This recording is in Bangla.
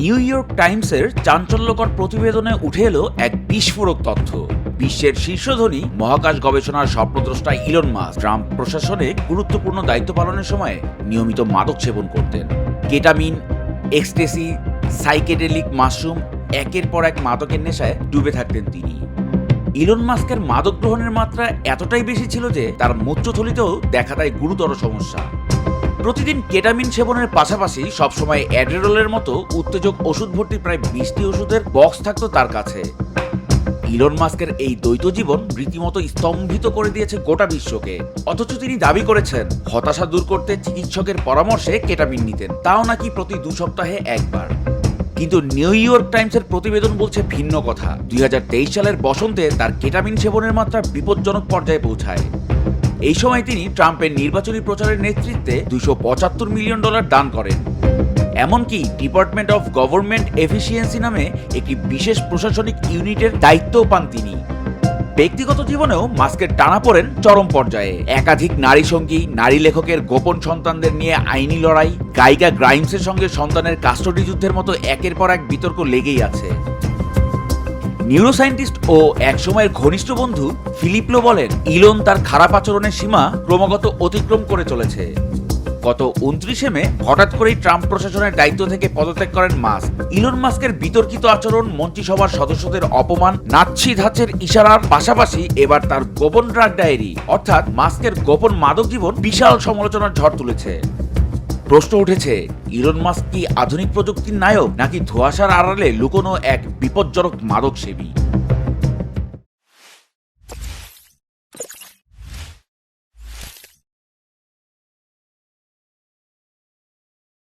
নিউ ইয়র্ক টাইমসের চাঞ্চল্যকর প্রতিবেদনে উঠে এলো এক বিস্ফোরক তথ্য। বিশ্বের শীর্ষধনী মহাকাশ গবেষণার স্বপ্নদ্রষ্টা ইলন মাস ট্রাম্প প্রশাসনে গুরুত্বপূর্ণ দায়িত্ব পালনের সময় নিয়মিত মাদক সেবন করতেন। কেটামিন এক্সটেসি সাইকেডেলিক মাশরুম একের পর এক মাদকের নেশায় ডুবে থাকতেন তিনি। ইলন মাস্কের মাদক গ্রহণের মাত্রা এতটাই বেশি ছিল যে তার মূত্রথলিতেও দেখা দেয় গুরুতর সমস্যা। প্রতিদিন কেটামিন সেবনের পাশাপাশি সবসময় অ্যাড্রেরলের মতো উত্তেজক ওষুধ ভর্তি প্রায় বিশটি ওষুধের বক্স থাকতো তার কাছে। ইলন মাস্কের এই দ্বৈত জীবন রীতিমতো স্তম্ভিত করে দিয়েছে গোটা বিশ্বকে। অথচ তিনি দাবি করেছেন, হতাশা দূর করতে চিকিৎসকের পরামর্শে কেটামিন নিতেন, তাও নাকি প্রতি দু সপ্তাহে একবার। কিন্তু নিউ ইয়র্ক টাইমসের প্রতিবেদন বলছে ভিন্ন কথা। দুই হাজার তেইশ সালের বসন্তে তার কেটামিন সেবনের মাত্রা বিপজ্জনক পর্যায়ে পৌঁছায়। এই সময় তিনি ট্রাম্পের নির্বাচনী প্রচারের নেতৃত্বে দুশো মিলিয়ন ডলার দান করেন। এমনকি ডিপার্টমেন্ট অফ গভর্নমেন্ট এফিসিয়েন্সি নামে একটি বিশেষ প্রশাসনিক ইউনিটের দায়িত্বও পান তিনি। ব্যক্তিগত জীবনেও মাস্কের টানা পড়েন চরম পর্যায়ে। একাধিক নারী সঙ্গী, নারী লেখকের গোপন সন্তানদের নিয়ে আইনি লড়াই গায়িকা গ্রাইমসের সঙ্গে সন্তানের কাস্টডি যুদ্ধের মতো একের পর এক বিতর্ক লেগেই আছে। নিউরোসায়েন্টিস্ট ও একসময়ের ঘনিষ্ঠ বন্ধু ফিলিপলো বলেন, ইলন তার খারাপ আচরণের সীমা ক্রমাগত অতিক্রম করে চলেছে। গত উনত্রিশে মে, হঠাৎ করেই ট্রাম্প প্রশাসনের দায়িত্ব থেকে পদত্যাগ করেন মাস্ক। ইলন মাস্কের বিতর্কিত আচরণ মন্ত্রিসভার সদস্যদের অপমান নাচ্ছি ধাঁচের ইশারার পাশাপাশি এবার তার গোপন ড্রাগ ডায়েরি অর্থাৎ মাস্কের গোপন মাদক জীবন বিশাল সমালোচনার ঝড় তুলেছে। প্রশ্ন উঠেছে ইরন মাস্ক কি আধুনিক প্রযুক্তির নায়ক নাকি ধোঁয়াশার আড়ালে লুকোনো এক বিপজ্জনক মাদক সেবী